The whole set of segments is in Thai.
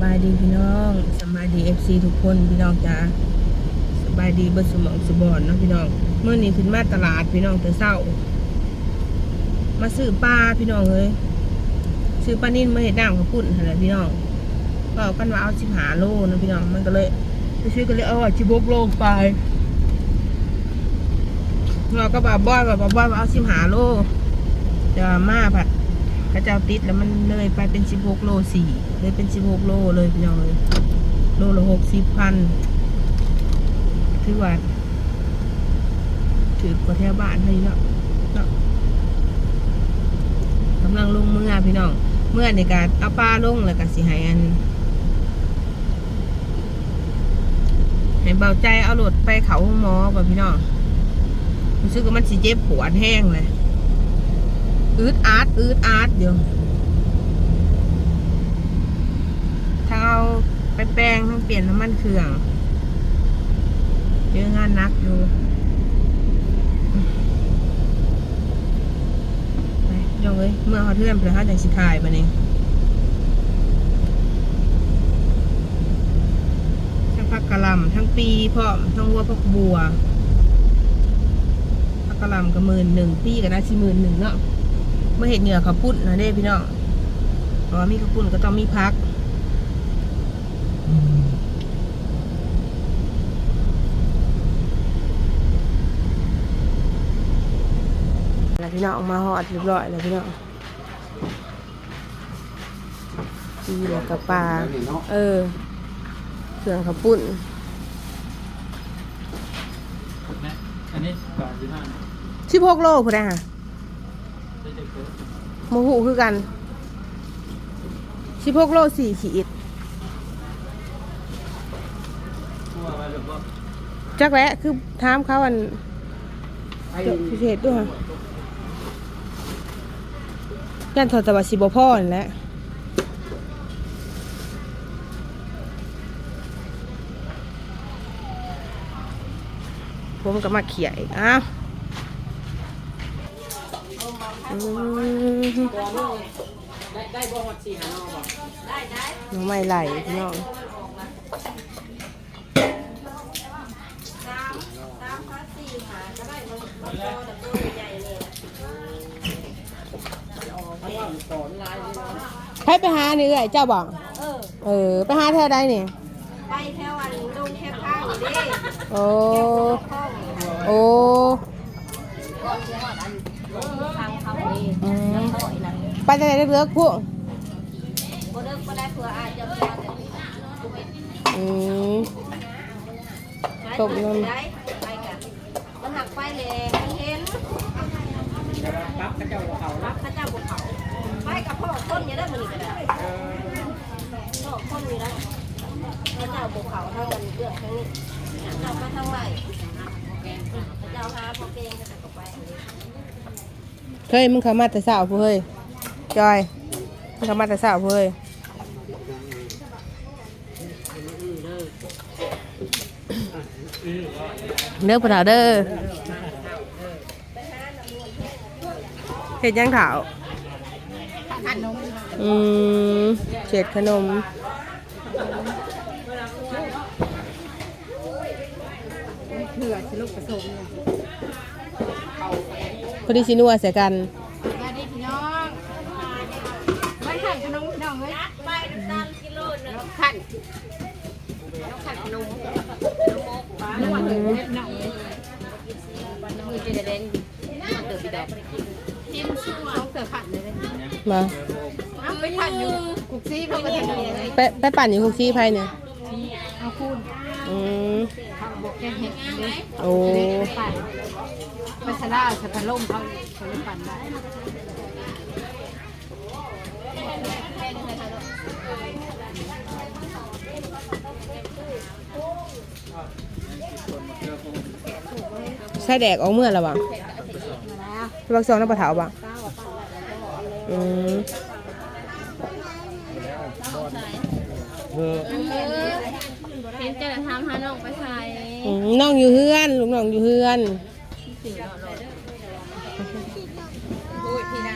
บายดีพี่น้องสบายดีเอฟซีทุกคนพี่น้องจ้าสบายดีเบิดสมองสบอนเนาะพี่น้องเมื่อนี้ขึ้นมาตลาดพี่น้องแต่เศร้า มาซื้อปลาพี่น้องเลยซื้อปลานิ่นมาเห็ดน้ำข้าวปุ้นอะไรพี่น้องก็กันว่าเอาสิบหาโลนะพี่น้องมันก็เลยไปซื้อก็เลยเอาชิบกโลไปเราก็บอกบอยบอกบอยว่าเอาสิบหาโลจะมาผัด พระเจ้าติดแล้วมันเลยไปเป็นสิบหกโลสี่เลยเป็นสิบหกโลเลยพี่น้องเลยโลละหกสิบพันถือว่าถือกว่าแถวบ้านเลยเนาะเนาะกำลังลงเมื่อพี่น้อง เมื่อในการเอาปลาลงแล้วก็สิให้อันให้เบาใจเอารถไปเขาหมอป่ะพี่น้องรู้สึกว่ามันสิเจ็บปวดแห้งเลย อืดอาดอืดอาดเดี๋ยวถ้าเอาไปแปลงทั้งเปลี่ยนน้ำมันเครื่องเยอะงานหนักอยู่ไปยองเลยเมื่อเขาเทื่อนไปแล้วเขาจังสิทายมาเองทั้งผักกะหล่ำทั้งปีพร้อมทั้งวัวพักบัวผักกะหล่ำก็หมื่นหนึ่งปีก็น่าสิหมื่นหนึ่งเนาะ เมื่อเห็ดเหงื่อเขาวปุ้นนะเด้พี่น้องเพราะว่ามีข้าวปุ้นก็ต้องมีพักแล้วพี่น้องออกมาหอดเรียบร้อยแล้วพี่น้องจีแล้วกับปลาเออเครื่องข้าวปุ้นนะอันนี้สามสิบห้าชิบหกโลพุ่นนะฮะได้จะเกิด โมหูคือกันชิบหกโลสี่ขีดจักแหล้วคือถามเขาอันพิเศษด้วยค่ะยันทอตะวันสิบพ่อนั่นแหละผมก็มาเขี่ยอีกอ้าว อืมได้บ่หมดสี่ห้าน้องบ่น้องไม่ไหลพี่น้องให้ไปหานี่เลยเจ้าบอกเออ เออ ไปหาแถวใดนี่ ไปแถววันลงแค่ข้างอยู่ดิโอ้ข้องโอ้ ก็เสียอันทางเขาเองอืมต่อยนั่นไปจะไหนเลือกพวกบ่เลิกบ่ได้เผื่ออาจจะเผื่อแต่อืม ตบเงินได้ไปกันมันหักไปเลยมันเห็นปั๊บกระเจ้าเขารับพระเจ้าบุกเขาไปกับพ่อต้นอย่าได้มันอีกก็ได้พ่อต้นอยู่ได้พระเจ้าบุกเขาเท่ากันเลือกทั้งนี้เจ้าไปทางไหนพระเจ้าหาพ่อเก่งก็ไป เฮ้ยมึงเข้ามาแต่สาวผู้เฮ้ยจอยมึงเข้ามาแต่สาวผู้เฮ้ยเนื้อปลาเด้อเห็ดยังขาวอืมเฉดขนมเผื่อสิลูกผสม พอดีชินัวใส่กันมาดิพี่น้องมันขันขนมพี่น้องเฮ้ยไปสามกิโลนึงขันขันขนมนวดเลยน้องมือจะเด่นเติมปีดอกทิมสู้ต้องเติมขันเลยมาเอาไปขันอยู่กุกซี่เขาก็จะเด่นเลยไปไปปั่นอยู่คุกซี่ไพ่เนี่ยเอาคูณอืมเขาบอกแกเห็ดเลยโอ้ ปั่นพัชราสะพานล่มเขาเขาเลยปั่นได้ใส่แดกออกเมื่อแล้วบ้างบักซองน้ำปลาเถาบ้างอืมเออเห็นจะทำหาน้องไปใช้อืมน้องอยู่เฮือนลูกน้องอยู่เฮือน โอ้ยพี่นา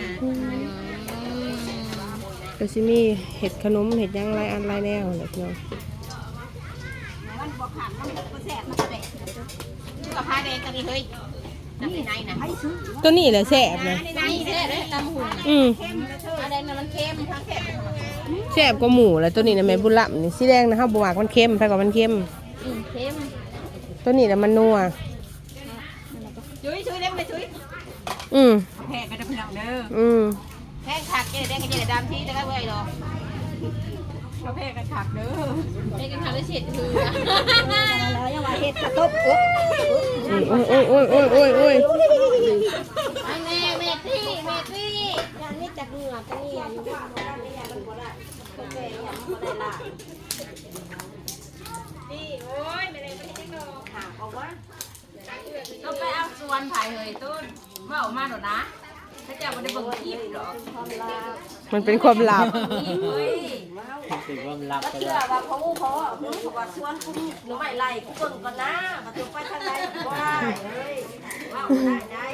ก็สิมีเห็ดขนมเห็ดยังไรอันไรแนวแหละพี่น้องมันบอกขามน้ำก็แสบมันก็แดกกับผ้าแดงกันดิเฮ้ยน้ำในนะตัวนี้แหละแซ่บนะในแซ่บเลยตำหุ่นอืมอะไรนะมันเค็มทั้งแซ่บแซ่บกว่าหมูแล้วตัวนี้นะแม่บุญละนี่สีแดงนะฮะบวกมันเค็มถ้ากับมันเค็มอืมเค็มตัวนี้นะมันนัวช่วยช่วยเล่นไปช่วยอืมแพงกันจะพี่น้องเด้ออืม แพงขักเจ๊แดงกันเจ๊ดำที่จะได้เว้ยหรอเขาแพงกันขักเด้อได้กันทำได้เสร็จคือแล้วยังว่าเห็ดกระตบเออโอ้ยโอ้ยโอ้ยโอ้ยโอ้ยโอ้ยแม่แม่ที่แม่ที่ยันนี่จากเหงื่อกันนี่อยู่ต้องไปเอาส่วนถ่ายเฮ้ยต้นเมามาหรอนะ ถ้าเจ้าไม่ได้เบิ่งคลิปหรอกมันเป็นความลับ เฮ้ยถือว่ามันรับไปเชื่แล้อวว่าเขาอู้เขาอะเขาบอกว่าชวนคุณหนูไม่ไล่กูเบิ่งก่อนนะมาถึงไปทางไหนว่าเฮ้ยว่าได้ได้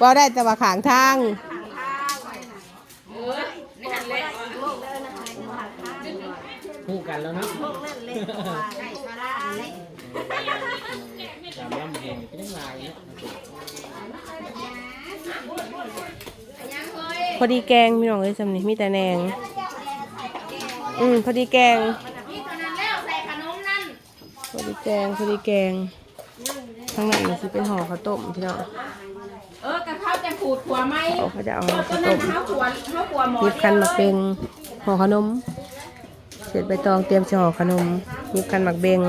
ว่าได้แต่ว่าขางทางเออนี่หันเลยโลกแล้วนะคะทางทางคู่กันแล้วเนาะโลกนั่นเลยว่าได้ก็ได้จำย่ำเห็นก็ยังลายเนาะ อดีแกงพี่น้องเอ้ยจำนี่มีแต่แหนง อืมพอดีแกง นี่ตอนนั้นแล้วใส่ขนมนั่นพอดีแกงพอดีแกงข้างในนี่สิเป็นห่อข้าวต้มพี่น้อง เออกระเพราจะขูดขัวไหมเขาเขาจะเอาตอข้าวนนั้ต้นมเขาขัวเขาขัวหมอหยิบคันหมักเบงห่อขนม เสร็จใบตองเตรียมจะห่อขนมหยิบคันหมักเบง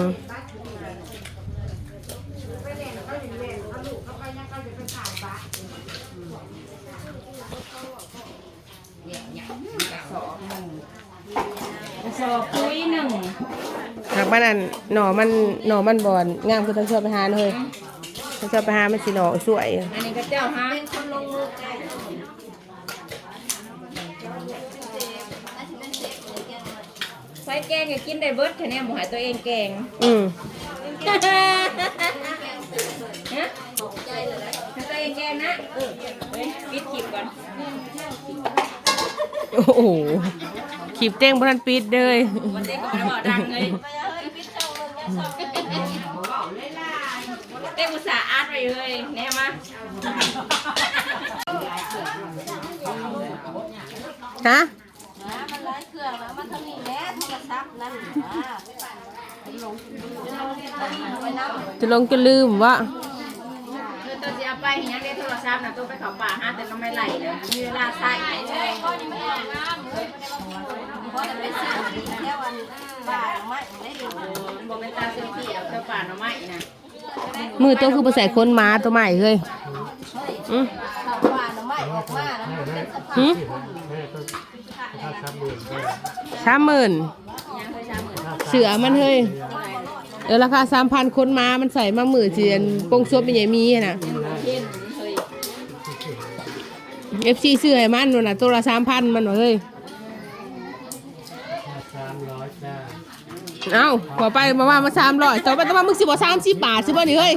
สอบคุยหนึ่ง หาก มันอันหน่อมันหน่อมันบอนงามคือต้องชอบไปหาเลยต้องชอบไปหามันสิหน่อสวยอันนี้ก็เจ้าฮะใส่แกงก็กินได้เบิดแค่นี้หมูหายตัวเองแกง อืมฮะให้ตัวเองแกงนะเออเฮ้ยปิดคลิปก่อนโอ้โหขีบเต้งพนันปิดเลยวันเด็กก็ไม่ได้บอกดังเลย เต้กุศาอาร์ตไปเลยแน่มาฮะมันไล่เครื่องแล้วมันทำนี่แหละโทรศัพท์นั่นว่าลงไปน้ำจะลงจะลืมว่าคือตัวจะเอาไปเห็นยังได้โทรศัพท์นะตัวไปเขาป่าหาแต่ก็ไม่ไหลนะมีเวลาใส่เพราะจะเป็นสิ่งดีแค่วันบ่ายไม่ได้ดูบอกเป็นตาเซลฟี่เอาเธอป่าหน่อไม้นะมือตัวคือภาษาคนม้าตัวใหม่เลยอืมข่าวว่าน้ำไม่ออกมาแล้วมันเป็นสภาพหืมสามหมื่นเสือมันเฮ้ยเออราคาสามพันคนม้ามันใส่มาหมื่นเจียนปงซบเป็นใหญ่มีอะนะเย็นเฮ้ยเอฟซีซื้อให้มันนู่นน่ะตัวละสามพันมันว่าเฮ้ย สามร้อยจ้า เอ้าพอไปมาว่ามาสามร้อยต่อไปต้องมามึงสิบ่สามสิบบาทสิบ่นี่เฮ้ย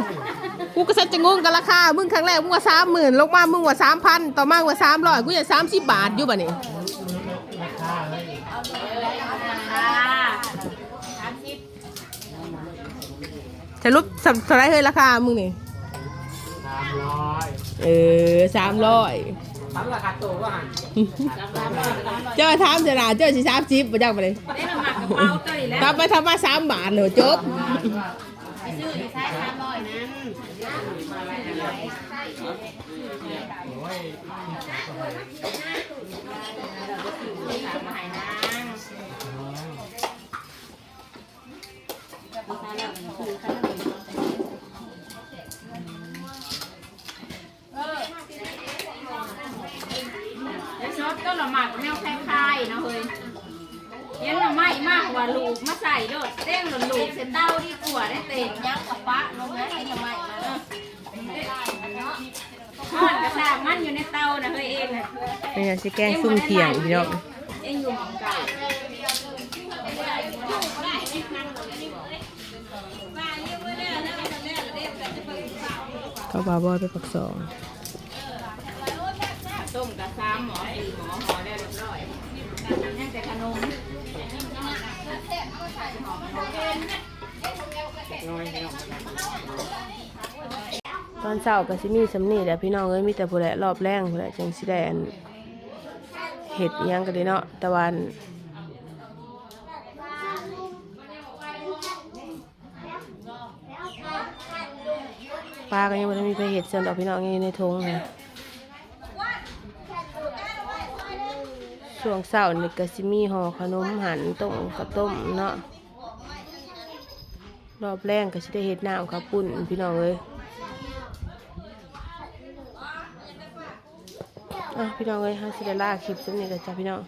กูก็สัจจะงงกันราคามึงครั้งแรกมึงว่าสามหมื่นลงมามึงว่าสามพันต่อมามึงว่าสามร้อยกูจะสามสิบบาทอยู่บ่นี่ค่ะสามสิบสรุปสัเท่าไหรเฮ้ยราคามึงนี่สามร้อยเออสามร้อยทำราคาตัวว่าหันเจ้าถามเจ้าหนาเจ้าสิสามสิบไปจักไปเลย ได้มาหมักกระเป๋าตัวนี้แล้วกลับไปทำมาสามบาทเหรอจบซื้อที่ใช้สามร้อยนั้นสามหายนางแล้วซอสก็ละหมากแนวคล้ายๆเนาะเฮ้ยเย็นละไม่มากกว่าลูกมาใส่โดดเต้งหล่นลูกเสร็จเต้าดีกว่าได้เต็มยักษ์กับปะลงนะไอ้ทำไมมาทอดกระซามันอยู่ในเตานะเฮ้ยเองน่ะเป็นไงสิแกงซุ่มเถียงพี่น้องเองอยู่หมองเก่าเขาบาบอยไปปักสองต้มกระซ้ำหมอสี่หมอหอได้เรียบร้อยนมน้อยไม่ ตอนเช้าก็สิมีสำนีแหละพี่น้องเอ้ยมีแต่ผู้แหละรอบแรงผู้แหละจังสิได้อันเห็ดยังก็ได้เนาะต่วันปลาก็ยังไม่มีไปเห็ดเชิญดอกพี่น้องยังในทงนะช่วงเช้านี่ก็สิมีห่อขนมหันต้มข้าวต้มเนาะ รอบแรงก็ชิได้เห็ดน้ำข้าวปุ้นพี่น้องเลยอะพี่น้องเลยฮะสิได้ลาคลิปสักนิดก็จ้ะพี่น้อง